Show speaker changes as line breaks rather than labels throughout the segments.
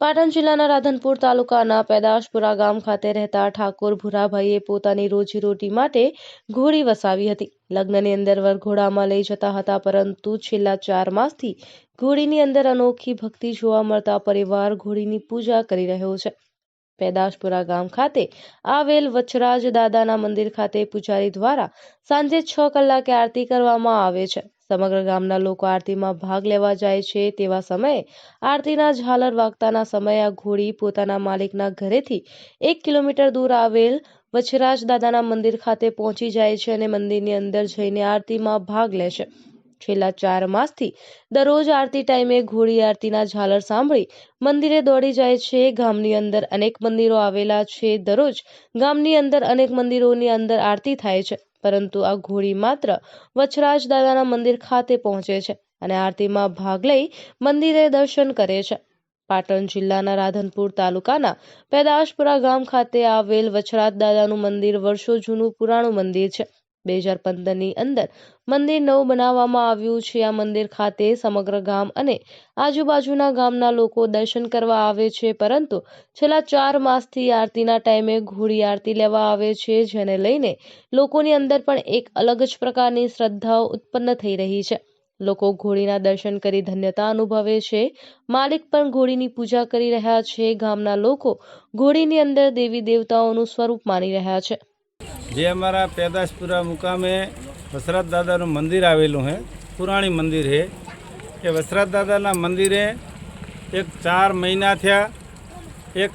પાટણ જિલ્લાના રાધનપુર તાલુકાના પેદાશપુરા ગામ ખાતે રહેતા ઠાકોર ભુરાભાઈએ પોતાની રોજીરોટી માટે ઘોડી વસાવી હતી. લગ્નની અંદર વરઘોડામાં લઈ જતા હતા, પરંતુ છેલ્લા ચાર માસથી ઘોડીની અંદર અનોખી ભક્તિ જોવા મળતા પરિવાર ઘોડીની પૂજા કરી રહ્યો છે. પેદાશપુરા ગામ ખાતે આવેલ વચરાજ દાદાના મંદિર ખાતે પૂજારી દ્વારા સાંજે છ કલાકે આરતી કરવામાં આવે છે. સમગ્ર ગામના લોકો આરતીમાં ભાગ લેવા જાય છે. તેવા સમયે આરતીના ઝાલર વાગતાના સમયે આ ઘોડી પોતાના માલિકના ઘરેથી એક કિલોમીટર દૂર આવેલ વચ્છરાજ દાદાના મંદિર ખાતે પહોંચી જાય છે અને મંદિરની અંદર જઈને આરતીમાં ભાગ લે છે. છેલ્લા ચાર માસથી દરરોજ આરતી ટાઈમે ઘોડી આરતીના ઝાલર સાંભળી મંદિરે દોડી જાય છે. ગામની અંદર અનેક મંદિરો આવેલા છે. દરરોજ ગામની અંદર અનેક મંદિરોની અંદર આરતી થાય છે. પરંતુ આ ઘોડી માત્ર વચ્છરાજ દાદાના મંદિર ખાતે પહોંચે છે અને આરતીમાં ભાગ લઈ મંદિરે દર્શન કરે છે. પાટણ જિલ્લાના રાધનપુર તાલુકાના પેદાશપુરા ગામ ખાતે આવેલ વચ્છરાજ દાદાનું મંદિર વર્ષો જૂનું પુરાણું મંદિર છે. બે હજાર પંદરની અંદર મંદિર નવું બનાવવામાં આવ્યું છે. આ મંદિર ખાતે સમગ્ર ગામ અને આજુબાજુના ગામના લોકો દર્શન કરવા આવે છે. પરંતુ છેલ્લા ચાર માસથી આરતીના ટાઈમે ઘોડી આરતી લેવા આવે છે, જેને લઈને લોકોની અંદર પણ એક અલગ જ પ્રકારની શ્રદ્ધાઓ ઉત્પન્ન થઈ રહી છે. લોકો ઘોડીના દર્શન કરી ધન્યતા અનુભવે છે. માલિક પણ ઘોડીની પૂજા કરી રહ્યા છે. ગામના લોકો ઘોડીની અંદર દેવી દેવતાઓનું સ્વરૂપ માની રહ્યા છે.
જે અમારા પેદાશપુરા મુકામે વસરાત દાદાનું મંદિર આવેલું છે, પુરાણી મંદિર છે. એ વસરાત દાદાના મંદિરે એક ચાર મહિના થયા એક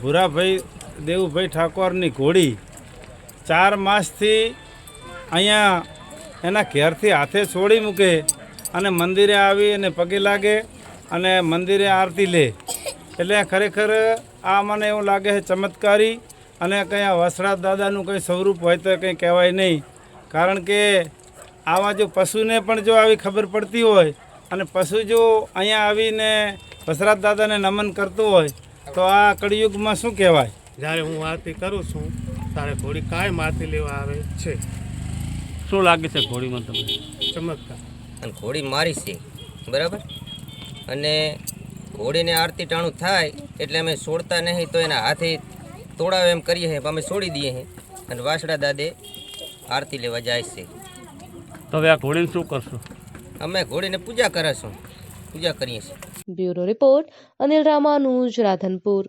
ભૂરાભાઈ દેવુભાઈ ઠાકોરની ઘોડી ચાર માસથી અહીંયા એના ઘેરથી હાથે છોડી મૂકે અને મંદિરે આવી અને પગે લાગે અને મંદિરે આરતી લે. એટલે ખરેખર આ મને એવું લાગે છે ચમત્કારી અને કંઈ આ વસરાત દાદાનું કંઈ સ્વરૂપ હોય તો કંઈ કહેવાય નહીં. કારણ કે આવા જો પશુને પણ જો આવી ખબર પડતી હોય અને પશુ જો અહીંયા આવીને વસરાત દાદાને નમન કરતું હોય તો આ કળિયુગમાં શું કહેવાય?
જ્યારે હું આરતી કરું છું ત્યારે ઘોડી કાયમ આરતી લેવા આવે છે.
શું લાગે છે ઘોડીમાં તમને?
ચમત્કાર.
અને ઘોડી મારી છે બરાબર? અને ઘોડીને આરતી ટાણું થાય એટલે અમે છોડતા નહીં તો એના હાથે તોડાવે એમ કરીએ છીએ અમે છોડી દઈએ છીએ અને વાસડા દાદે આરતી લેવા જાય છે.
તો હવે આ ઘોડીને શું કરશું?
અમે ઘોડીને પૂજા કરીશું. પૂજા કરીએ છીએ.
Bureau report Anil Ramanuj Radhanpur.